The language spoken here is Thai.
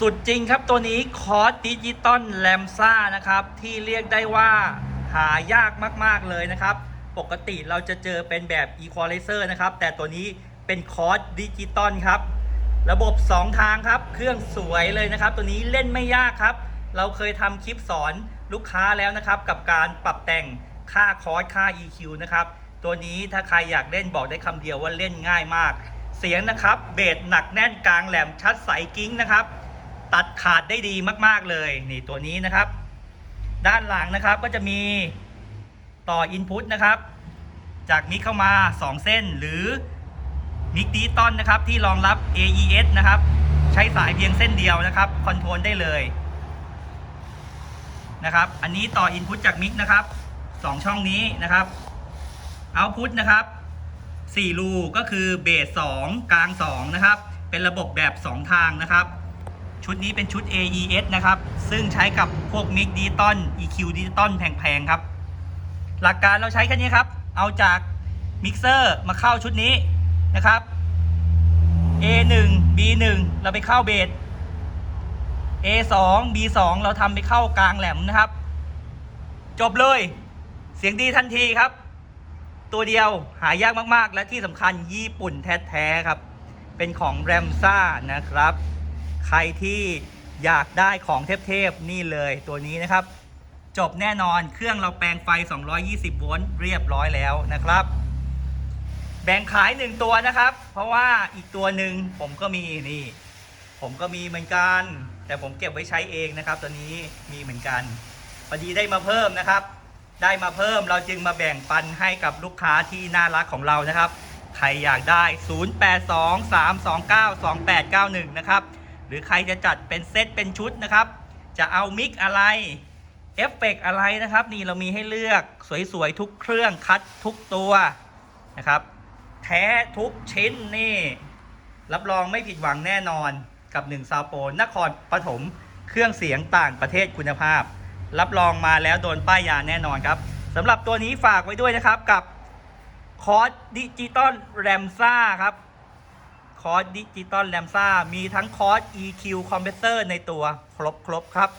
สุดจริงครับตัวนี้คอร์สดิจิตอลแลมซ่านะครับ ที่เรียกได้ว่าหายากมาก ๆ เลยนะครับ ปกติเราจะเจอเป็นแบบ Equalizer นะครับ แต่ตัวนี้เป็นคอร์สดิจิตอลครับ ระบบ 2 ทางครับ เครื่องสวยเลยนะครับ ตัวนี้เล่นไม่ยากครับ เราเคยทำคลิปสอนลูกค้าแล้วนะครับ กับการปรับแต่งค่าคอร์สค่า EQ นะครับ ตัวนี้ถ้าใครอยากเล่นบอกได้คำเดียวว่าเล่นง่ายมาก เสียงนะครับเบสหนักแน่นกลางแหลมชัดใสกิ้งนะครับ ตัดขาดได้ดีมาก ๆ เลยนี่ตัวนี้นะครับ ด้านหลังนะครับก็จะมีต่อ Input นะครับ จากมิกเข้ามา 2 เส้นหรือมิกดิจิตอลนะครับที่รองรับ AES นะครับ ใช้สายเพียงเส้นเดียวนะครับคอนโทรลได้เลยนะครับ อันนี้ต่อ Input จากมิกนะครับ 2 ช่องนี้นะครับ Output นะครับ4รูก็คือเบส2กลาง 2 นะครับ เป็นระบบแบบ 2 ทางนะครับ ชุดนี้เป็นชุด AES นะครับ ซึ่งใช้กับพวกมิกดิจิตอล EQ ดิจิตอลแพงๆครับ หลักการเราใช้แค่นี้ครับ เอาจากมิกเซอร์มาเข้าชุดนี้นะครับ A1 B1 เราไปเข้าเบส A2 B2 เราทำไปเข้ากลางแหลมนะครับ จบเลย เสียงดีทันทีครับ ตัวเดียวหายากมากๆ และที่สำคัญญี่ปุ่นแท้ๆครับ เป็นของแรมซ่านะครับ ใครที่อยากได้ของเทพๆนี่เลยตัวนี้นะครับ จบแน่นอนเครื่องเราแปลงไฟ 220 โวลต์เรียบร้อยแล้วนะครับ แบ่งขาย 1 ตัวนะครับ เพราะว่าอีกตัวหนึ่งผมก็มีนี่ ผมก็มีเหมือนกัน แต่ผมเก็บไว้ใช้เองนะครับ ตัวนี้มีเหมือนกันพอดีได้มาเพิ่มนะครับ ได้มาเพิ่มเราจึงมาแบ่งปันให้กับลูกค้าที่น่ารักของเรานะครับ ใครอยากได้ 0823292891 นะครับ หรือใครจะจัดเป็นเซตเป็นชุดนะครับ จะเอามิกอะไรเอฟเฟกต์อะไรนะครับ นี่เรามีให้เลือกสวยๆทุกเครื่องคัดทุกตัวนะครับ แท้ทุกชิ้นนี่ รับรองไม่ผิดหวังแน่นอนกับ1ซาวโปนนครปฐมเครื่องเสียงต่างประเทศคุณภาพ รับรองมาแล้วโดนป้ายยาแน่นอนครับสำหรับตัวนี้ฝากไว้ด้วยนะครับกับคอร์สดิจิตอลแรมซ่าครับ คอร์สดิจิตอลแลมซ่ามีทั้งคอร์ส EQ คอมเพรสเซอร์ในตัวครบครบครับ